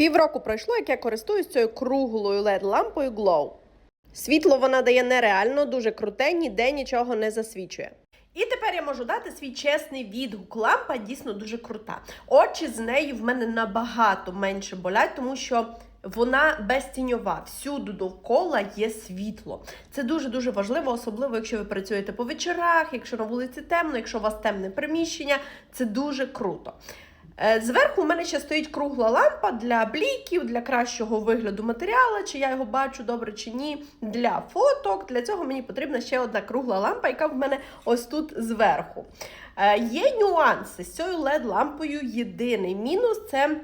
Півроку пройшло, як я користуюсь цією круглою LED-лампою Glow. Світло вона дає нереально, дуже круте, ніде нічого не засвічує. І тепер я можу дати свій чесний відгук. Лампа дійсно дуже крута. Очі з нею в мене набагато менше болять, тому що вона безтіньова. Всюди довкола є світло. Це дуже дуже важливо, особливо якщо ви працюєте по вечорах, якщо на вулиці темно, якщо у вас темне приміщення. Це дуже круто. Е, Зверху у мене ще стоїть кругла лампа для бліків, для кращого вигляду матеріалу, чи я його бачу добре чи ні. Для фоток. Для цього мені потрібна ще одна кругла лампа, яка в мене ось тут зверху. Е, Є нюанси з цією LED-лампою. Єдиний мінус це.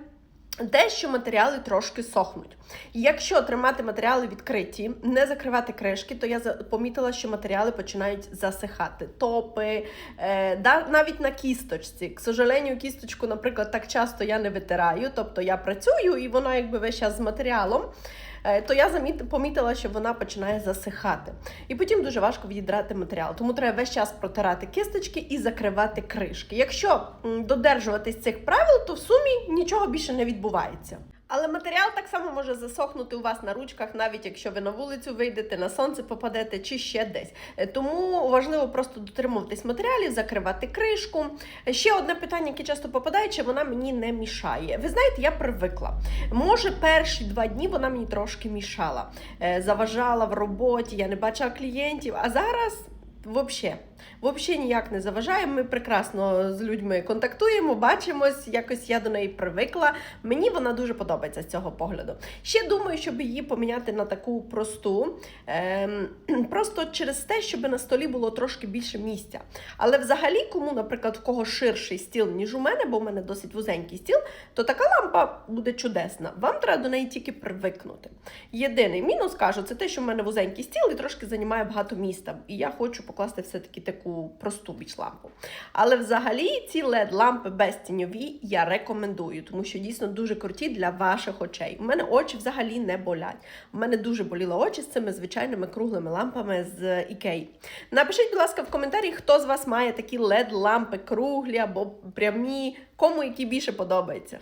Те, що матеріали трошки сохнуть. Якщо тримати матеріали відкриті, не закривати кришки, то я помітила, що матеріали починають засихати. Топи, е, да, навіть на кісточці. К сожалению, кісточку, наприклад, так часто я не витираю, тобто я працюю і вона якби весь час з матеріалом. Е, То я заміт, помітила, що вона починає засихати. І потім дуже важко відідрати матеріал. Тому треба весь час протирати кисточки і закривати кришки. Якщо додержуватись цих правил, то в сумі нічого більше не відбувається. Але матеріал так само може засохнути у вас на ручках, навіть якщо ви на вулицю вийдете, на сонце попадете чи ще десь. Е, Тому важливо просто дотримуватись матеріалів, закривати кришку. Е, Ще одне питання, яке часто попадає, чи вона мені не мішає. Ви знаєте, я привикла. Може, перші два дні вона мені трошки мішала, Е, заважала в роботі, я не бачила клієнтів. А зараз взагалі. Взагалі ніяк не заважає. Ми прекрасно з людьми контактуємо, бачимось. Якось я до неї привикла. Мені вона дуже подобається з цього погляду. Ще думаю, щоб її поміняти на таку просту, ем, просто через те, щоб на столі було трошки більше місця. Але взагалі, кому, наприклад, в кого ширший стіл, ніж у мене, бо у мене досить вузенький стіл, то така лампа буде чудесна. Вам треба до неї тільки привикнути. Єдиний мінус кажу, це те, що в мене вузенький стіл і трошки займає багато міста. І я хочу покласти все-таки таку просту біч лампу. Але взагалі ці led лампи безтіньові я рекомендую, тому що дійсно дуже круті для ваших очей. У мене очі взагалі не болять. У мене дуже боліли очі з цими звичайними круглими лампами з Ікеї. Напишіть, будь ласка, в коментарі, хто з вас має такі led лампи круглі або прямі, кому які більше подобаються.